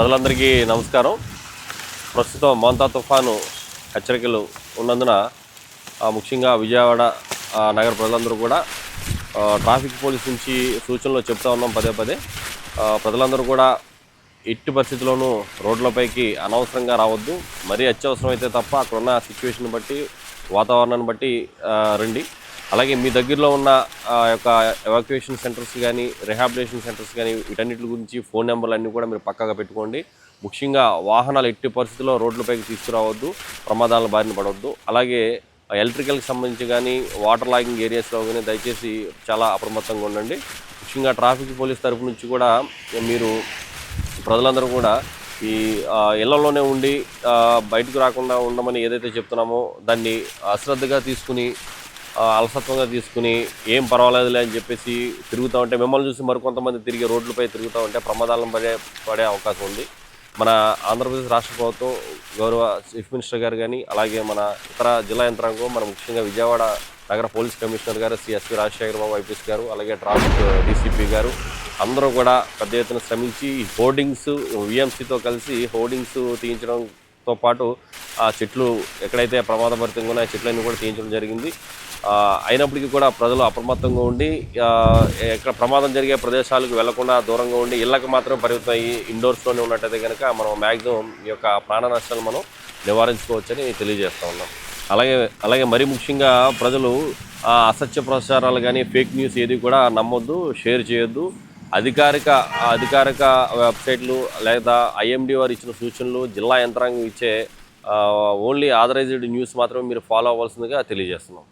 ప్రజలందరికీ నమస్కారం. ప్రస్తుతం మోంతా తుఫాను హెచ్చరికలు ఉన్నందున ముఖ్యంగా విజయవాడ నగర ప్రజలందరూ కూడా ట్రాఫిక్ పోలీస్ నుంచి సూచనలు చెప్తా ఉన్నాం పదే పదే. ప్రజలందరూ కూడా ఎట్టి పరిస్థితుల్లోనూ రోడ్లపైకి అనవసరంగా రావద్దు. మరీ అత్యవసరం అయితే తప్ప అక్కడున్న సిచ్యువేషన్ బట్టి వాతావరణాన్ని బట్టి రండి. అలాగే మీ దగ్గరలో ఉన్న ఆ యొక్క ఎవాక్యుయేషన్ సెంటర్స్ కానీ రిహాబిలేషన్ సెంటర్స్ కానీ వీటన్నిటి గురించి ఫోన్ నెంబర్లు అన్నీ కూడా మీరు పక్కగా పెట్టుకోండి. ముఖ్యంగా వాహనాలు ఎట్టి పరిస్థితుల్లో రోడ్లపైకి తీసుకురావద్దు ప్రమాదాల బారిన పడవద్దు. అలాగే ఎలక్ట్రికల్కి సంబంధించి కానీ వాటర్ లాగింగ్ ఏరియాస్లో కానీ దయచేసి చాలా అప్రమత్తంగా ఉండండి. ముఖ్యంగా ట్రాఫిక్ పోలీస్ తరఫు నుంచి కూడా మీరు ప్రజలందరూ కూడా ఈ ఇళ్ళలోనే ఉండి బయటకు రాకుండా ఉండమని ఏదైతే చెప్తున్నామో దాన్ని అశ్రద్ధగా తీసుకుని అలసత్వంగా తీసుకుని ఏం పర్వాలేదులే అని చెప్పేసి తిరుగుతూ ఉంటే మిమ్మల్ని చూసి మరికొంతమంది తిరిగి రోడ్లపై తిరుగుతూ ఉంటే ప్రమాదాలను పడే పడే అవకాశం ఉంది. మన ఆంధ్రప్రదేశ్ రాష్ట్ర ప్రభుత్వం గౌరవ చీఫ్ మినిస్టర్ గారు కానీ అలాగే మన ఇతర జిల్లా యంత్రాంగం మన ముఖ్యంగా విజయవాడ నగర పోలీస్ కమిషనర్ గారు సిఎస్పి రాజశేఖర బాబు ఐపీఎస్ గారు అలాగే ట్రాఫిక్ డీసీపీ గారు అందరూ కూడా పెద్ద ఎత్తున శ్రమించి హోర్డింగ్స్ విఎంసీతో కలిసి హోర్డింగ్స్ తీయించడంతో పాటు ఆ చెట్లు ఎక్కడైతే ప్రమాదభరితంగా ఉన్నాయో ఆ చెట్లన్నీ కూడా తీయించడం జరిగింది. అయినప్పటికీ కూడా ప్రజలు అప్రమత్తంగా ఉండి ఎక్కడ ప్రమాదం జరిగే ప్రదేశాలకు వెళ్ళకుండా దూరంగా ఉండి ఇళ్ళకు మాత్రం పరిమితం అయ్యి ఇండోర్స్లోనే ఉన్నట్టయితే కనుక మనం మ్యాక్సిమం ఈ యొక్క ప్రాణ నష్టాలు మనం నివారించుకోవచ్చని తెలియజేస్తూ ఉన్నాం. అలాగే అలాగే మరీ ముఖ్యంగా ప్రజలు అసత్య ప్రచారాలు కానీ ఫేక్ న్యూస్ ఏది కూడా నమ్మొద్దు షేర్ చేయొద్దు. అధికారిక అధికారిక వెబ్సైట్లు లేదా ఐఎండి వారు ఇచ్చిన సూచనలు జిల్లా యంత్రాంగం ఇచ్చే ఓన్లీ ఆథరైజ్డ్ న్యూస్ మాత్రమే మీరు ఫాలో అవ్వాల్సిందిగా తెలియజేస్తున్నాం.